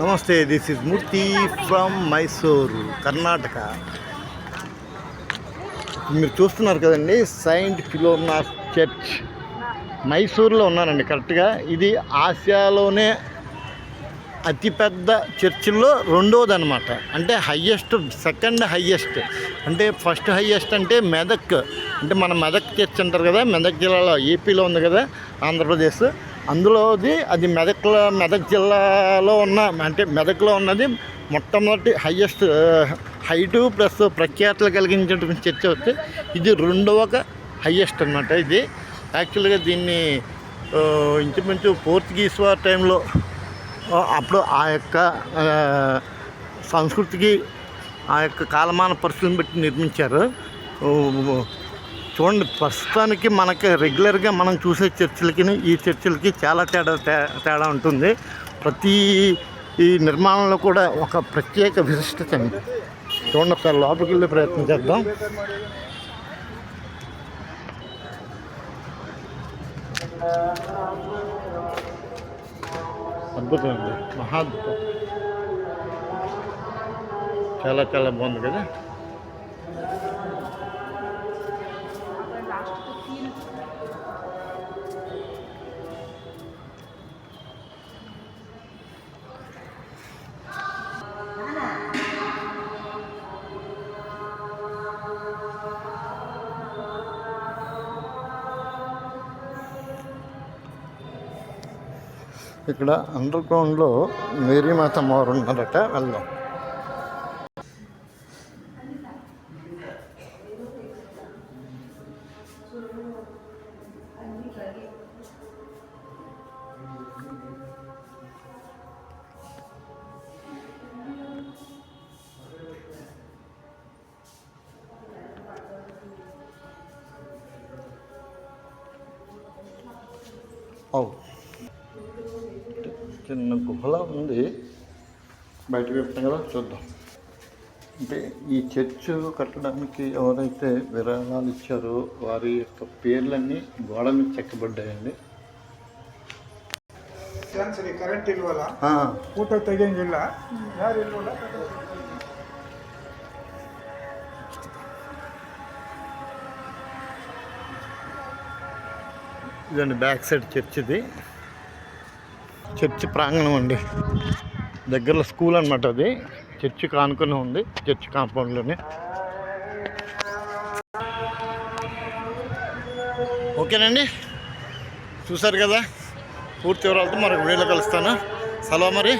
నమస్తే this is Murthy from Mysore Karnataka మీరు చూస్తున్నారు కదండి సైంట్ ఫిలోమినాస్ చర్చ్ మైసూర్లో ఉన్నానండి కరెక్ట్గా ఇది ఆసియాలోనే అతిపెద్ద చర్చిల్లో రెండోది అనమాట అంటే హయ్యెస్ట్ సెకండ్ హయ్యెస్ట్ అంటే ఫస్ట్ హయ్యెస్ట్ అంటే మెదక్. అంటే మన మెదక్ చర్చ్ అంటారు కదా మెదక్ జిల్లాలో ఏపీలో ఉంది కదా ఆంధ్రప్రదేశ్. అందులోది అది మెదక్లో మెదక్ జిల్లాలో ఉన్న అంటే మెదక్లో ఉన్నది మొట్టమొదటి హయ్యెస్ట్ హైటు ప్లస్ ప్రఖ్యాతలు కలిగించేటువంటి చర్చ వస్తే ఇది రెండవ హయ్యెస్ట్ అనమాట ఇది. యాక్చువల్గా దీన్ని ఇంచుమించు పోర్చుగీస్ వారి టైంలో అప్పుడు ఆ యొక్క సంస్కృతికి ఆ యొక్క కాలమాన పరిస్థితిని బట్టి నిర్మించారు. చూడండి ప్రస్తుతానికి మనకి రెగ్యులర్గా మనం చూసే చర్చిలకి ఈ చర్చిలకి చాలా తేడా తే- తేడా ఉంటుంది. ప్రతి ఈ నిర్మాణంలో కూడా ఒక ప్రత్యేక విశిష్టత ఉంది. చూడండి ఒకసారి లోపలికి వెళ్ళే ప్రయత్నం చేద్దాం. అద్భుతం అండి మహాద్భుతం చాలా చాలా బాగుంది కదా? ఇక్కడ అండర్ గ్రౌండ్లో మేరీమాత అమ్మవారు ఉన్నారట వెళ్దాం. అవు చిన్న గుహలా ఉంది బయటకు వెళ్తాం కదా చూద్దాం అంటే ఈ చర్చ్ కట్టడానికి ఎవరైతే విరాళాలు ఇచ్చారో వారి యొక్క పేర్లన్నీ గోడ మీద చెక్కబడ్డాయండి ಸರಿ ಕರೆಂಟ್ ಇಲ್ವಲ್ಲ ఆ, ಊಟ ತೆಗಿಯಂಗಿಲ್ಲ ಯಾರು ಇಲ್ವಲ್ಲ ఇదండి బ్యాక్ సైడ్ చర్చ్ ఇది చర్చి ప్రాంగణం అండి. దగ్గరలో స్కూల్ అనమాట అది. చర్చి కానుకొని ఉంది చర్చి కాంపౌండ్లోనే. ఓకేనండి. చూసారు కదా? పూర్తి వివరాలతో మరొక వీడియోలో కలుస్తాను. సెలవు మరి.